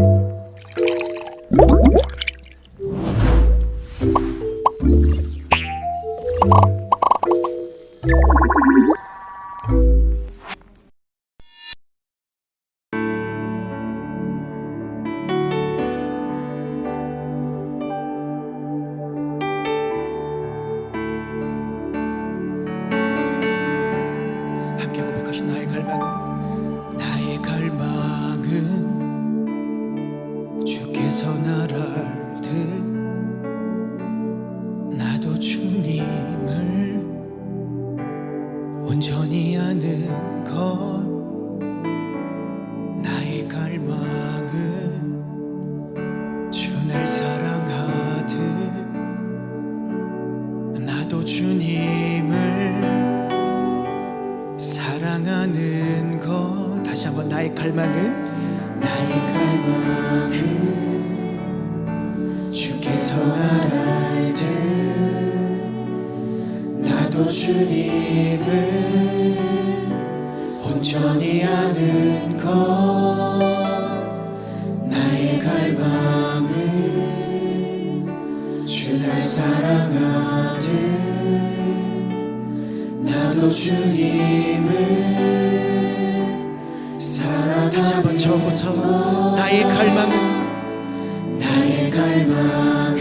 함 갈망은 나의 갈망은 주께서 날 알듯 나도 주님을 온전히 아는 것 나의 갈망은 주 날 사랑하듯 나도 주님을 사랑 다시 한번 처음부터 나의 갈망은? 나의 갈망은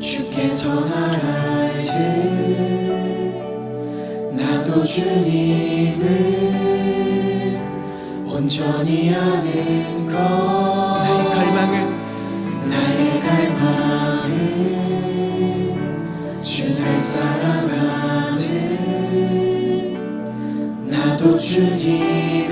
주께서 날 알듯 나도 주님을 온전히 아는 것. 나의 갈망은? 나의 갈망은 주날 사랑하듯 나도 주님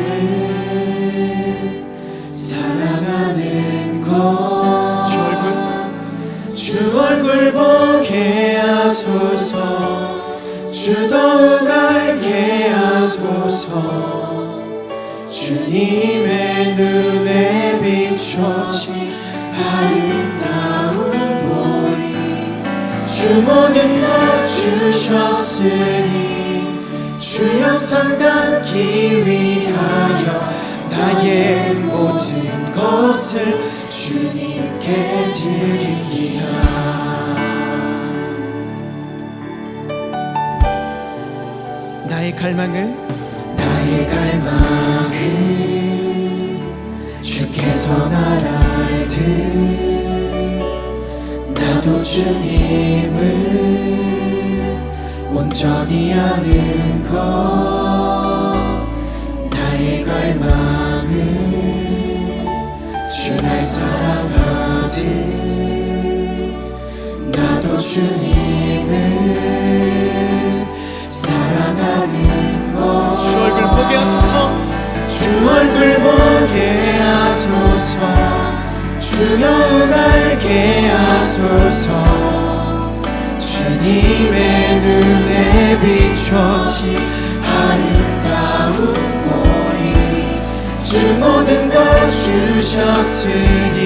더욱 알게 하소서. 주님의 눈에 비춰진 아름다운 보리 주 모든 것 주셨으니 주 영상 닿기 위하여 나의 모든 것을 주님께 드립니다 나의 갈망은? 나의 갈망은 주께서 날 알듯 나도 주님을 온전히 아는 것. 나의 갈망은 주 날 사랑하듯 나도 주님 보게 하소서. 주 더욱 알게 하소서. 주님의 눈에 비춰진 아름다운 보리. 주 모든 것 주셨으니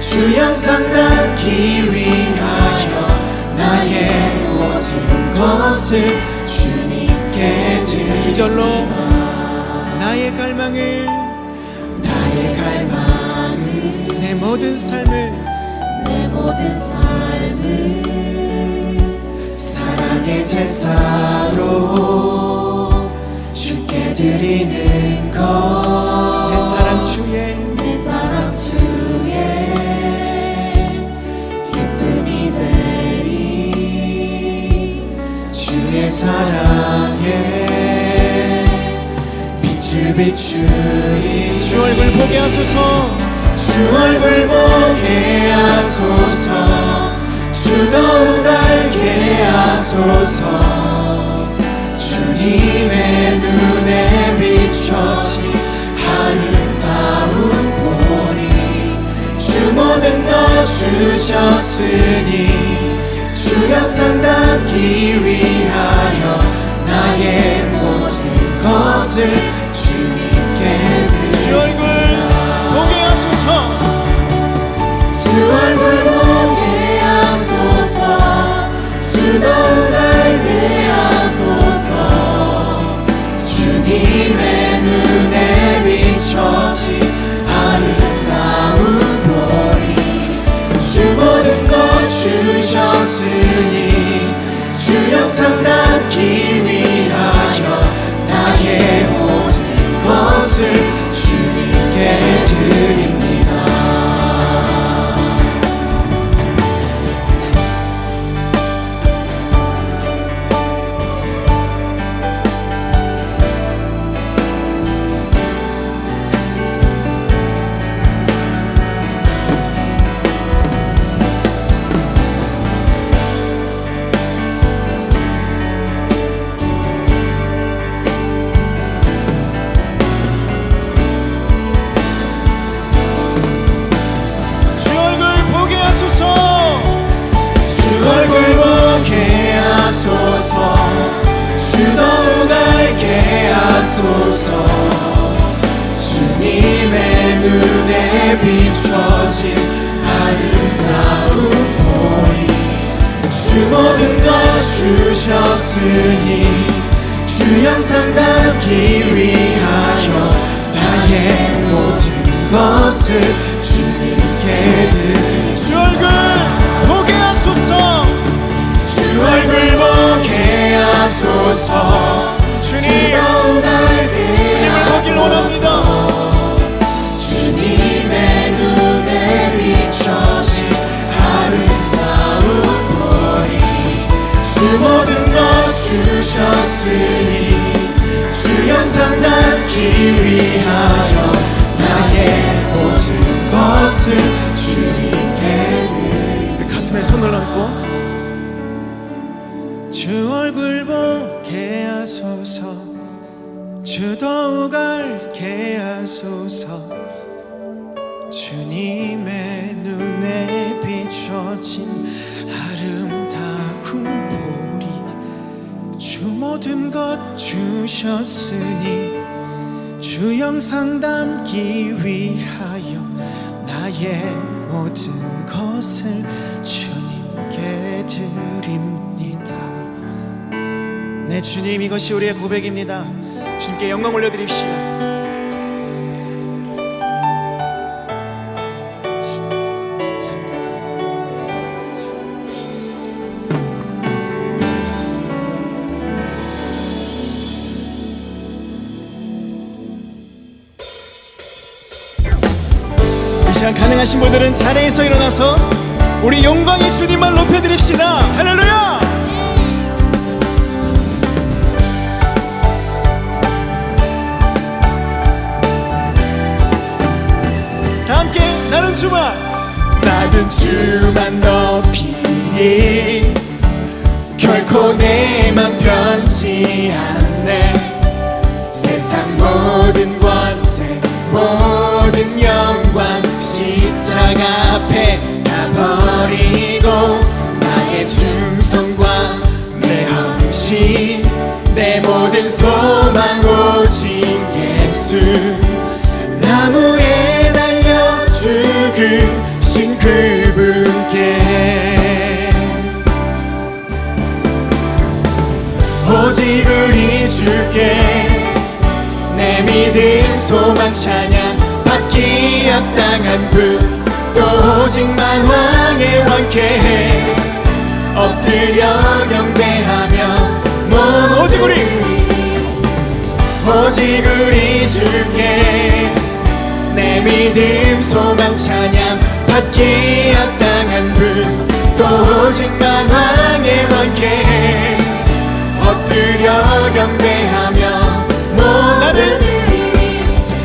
주 영상 닿기 위하여 나의 모든 것을 주님께 드리 이절로 나의 갈망을 나의 갈망을. 내 모든 삶을 내 모든 삶을 사랑의 제사로 주께 드리는 것. 내 사랑 주의 내 사랑 주의 기쁨이 되리. 주의 사랑에 비추리 주 얼굴 보게 하소서. 주 얼굴 보게 하소서. 주 더욱 알게 하소서. 주님의 눈에 비춰진 아름다운 보리 주 모든 것 주셨으니 주 영상 닿기 위하여 나의 모든 것을 주 주셨 주 모든 것 주셨으니 주 영상 담기 위하여 나의 모든 것을 주님께 드리 가슴에 손을 얹고 주 얼굴 보게 하소서. 주 더욱 알게 하소서. 주님의 눈에 비춰진 아름다운 보리 주 모든 것 주셨으니 주 영상 담기 위하여 나의 모든 것을 주님께 드립니다. 네, 주님 이것이 우리의 고백입니다. 주님께 영광 올려드립시다. 가능하신 분들은 자리에서 일어나서 우리 영광의 주님만 높여드립시다. 할렐루야! 다 함께 나는 주만 나는 주만 높이 결코 내맘 변치 않네 주께 내 믿음 소망 찬양 받기 합당한 분또 오직만 왕의 왕께 엎드려 경배하며 오직 우리! 오직 우리 주께 내 믿음 소망 찬양 받기 합당한 분또 오직만 왕의 왕께 엎드려 경배하며 모든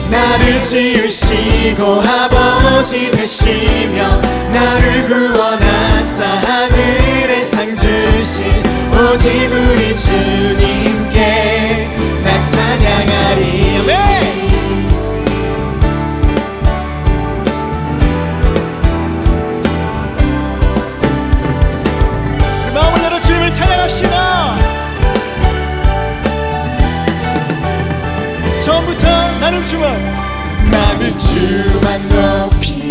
나를 지으시고 아버지 되시며 나를 구원하사 하늘에 상 주신 오직 우리 주님께 나 찬양하리 주만 높이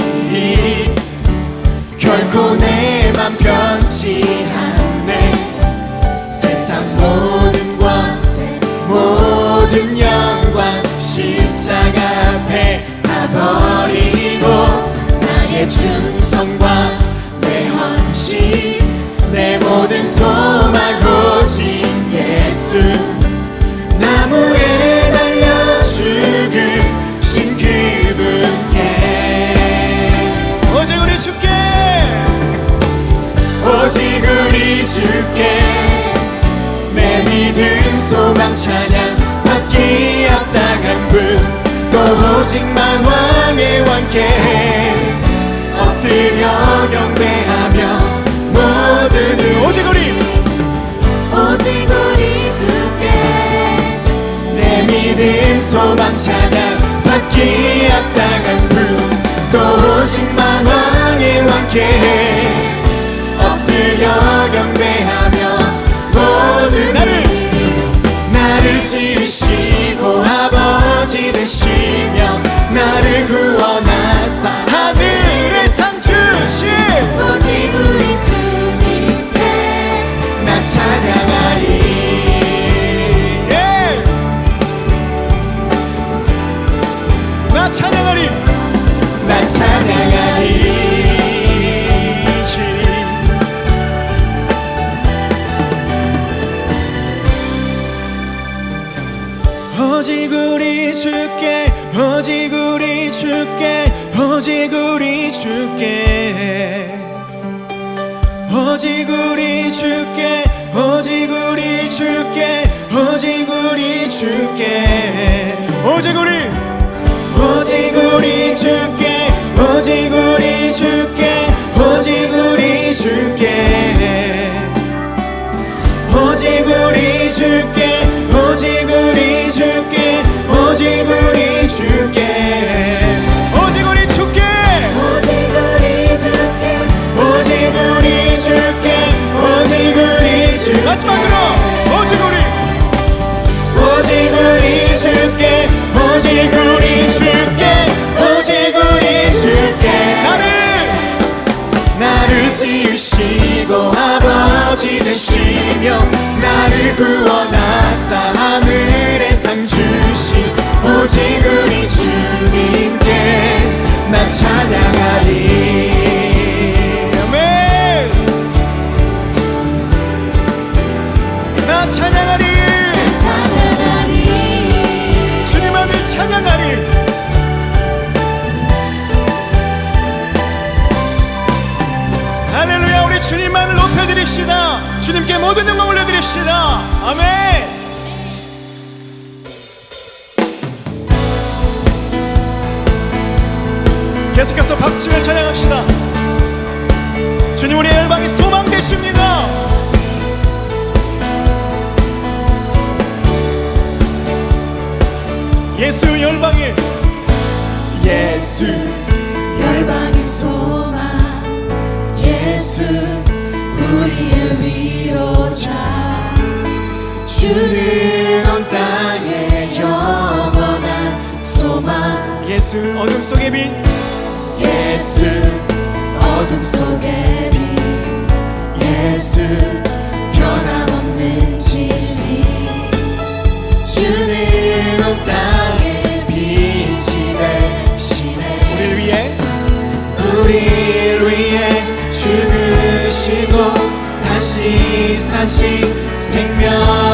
결코 내 맘 변치 않네. 세상 모든 권세 모든 영광 십자가 앞에 다 버리고 나의 충성과 내 헌신 내 모든 소망 오직 예수 오직 우리 주께 내 믿음 소망 찬양 받기 합당한 분또 오직만 왕의 왕께. 엎드려 경배하며 모든 오직 우리! 오직 우리 주께. 내 믿음 소망 찬양 받기 합당한 분또 오직만 왕의 왕께 아버지 되시며 나를 구원 찬양하 지으시고 아버지 되시며 나를 구원하사 하늘의 상 주신 오직 우리 주님께 나 찬양하리 예수 우리의 위로자. 주는 온 땅의 영원한 소망. 예수 어둠 속의 빛. 예수 어둠 속의 빛. 예수 변함없는 진리. 주는 온 땅의 빛이 되시네. 우리를 위해? 위해 죽으시고 다시 사신 생명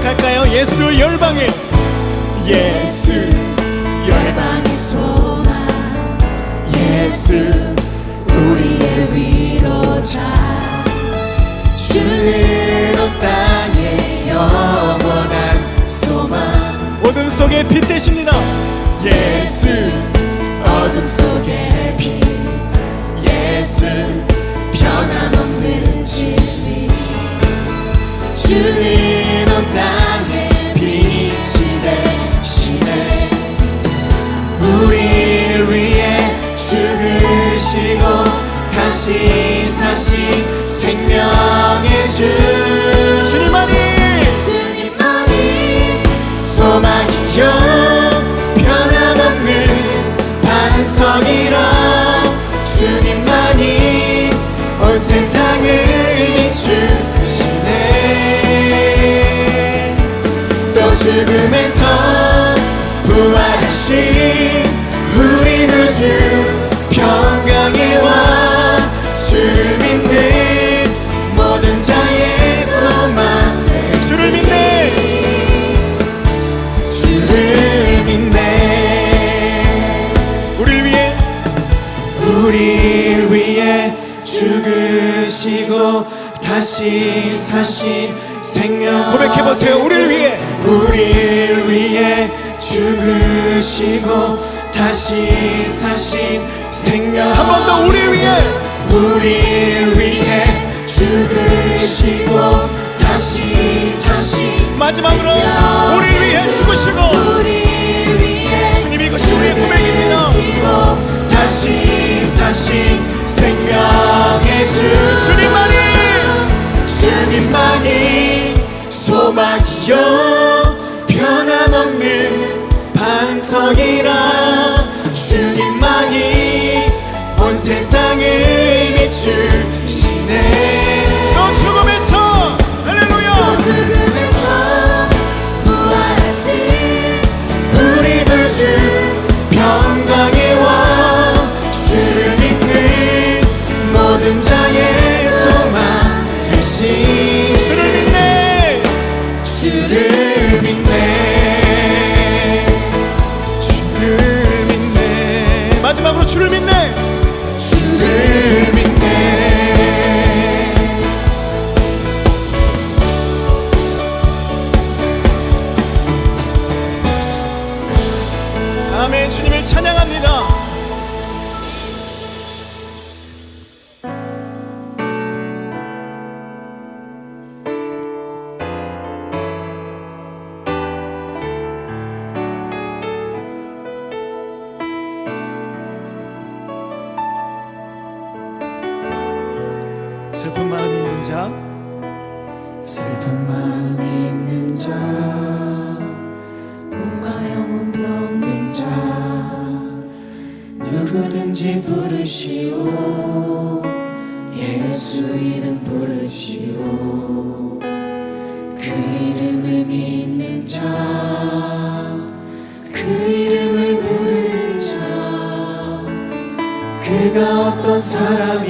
고백할까요? 예수 열방의 예수 열방의 소망. 예수 우리의 위로자. 주는 온 땅의 영원한 소망. 어둠 속의 빛 되십니다. 예수 어둠 속의 빛. 예수 변함없는 진리. 주는 다시 사신 생명의 주. 주님만이 주님만이 소망이요 변함없는 반석이라 주님만이 온 세상 죽음에서 부활하신 우리 구주 평강의 왕 주를 믿는 모든 자의 소망 주를 믿네. 주를 믿네. 우리를 위해. 우리를 위해 죽으시고 다시 다시 사신 생명 고백해 보세요. 우리를 위해. 우리를 위해 죽으시고 다시 사신 생명. 한 번 더 우리를 위해. 우리를 위해 죽으시고 다시 사신 마지막으로 우리를 위해 죽으시고. 우리 위해 주님 이것이 우리의 고백입니다. 다시 사신 생명의 주. 주님만이. 주님만이 소망이요. 변함없는 반석이라 주님만이 온 세상을 비추시네 슬픈 마음이 있는 자. 슬픈 마음이 있는 자. 몸과 영혼 병든 자. 누구든지 부르시오. 예수 이름 부르시오. 그 이름을 믿는 자. 그 이름을 부르는 자. 그가 어떤 사람이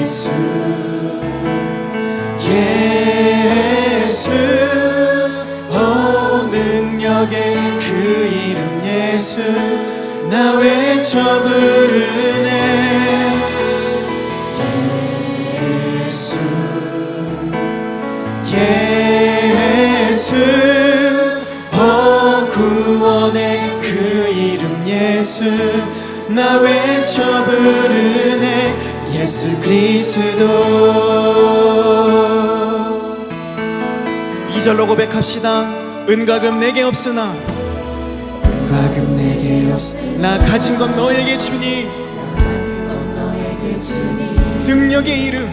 예수 예수 오 능력의 그 이름 예수 나 외쳐 부르네 나 외쳐 부르네 예수 그리스도. 2절로 고백합시다. 은가금 내게 없으나. 가금 내게 없으나. 나 가진 건 너에게 주니. 능력의 이름.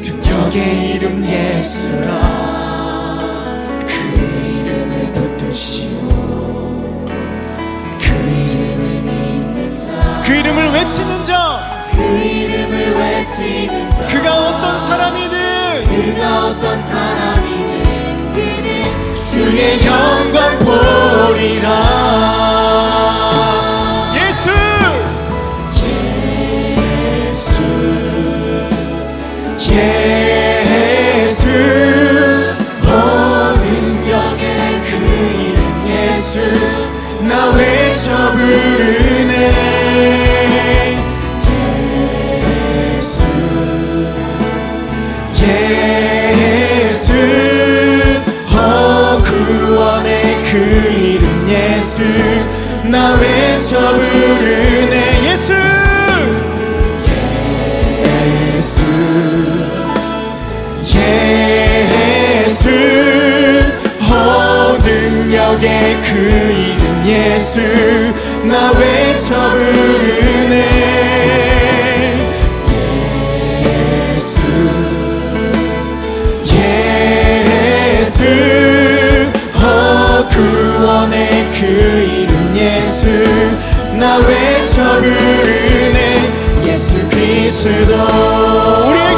능력의 이름 예수라 이름을 외치는 자. 그 이름을 외치는 자. 그가 어떤 사람이든 그가 어떤 사람이든 그는 주의 영광 보리라. 예수! 그 이름 예수. 나 외쳐 부르네 나 외쳐 부르네 예수. 예수. 예수. 오 능력의 그 이름 예수. 나 외쳐 부르네 예수. 예수. 오 구원의 그 이름 예수 나 외쳐 부르네 예수 그리스도. 우리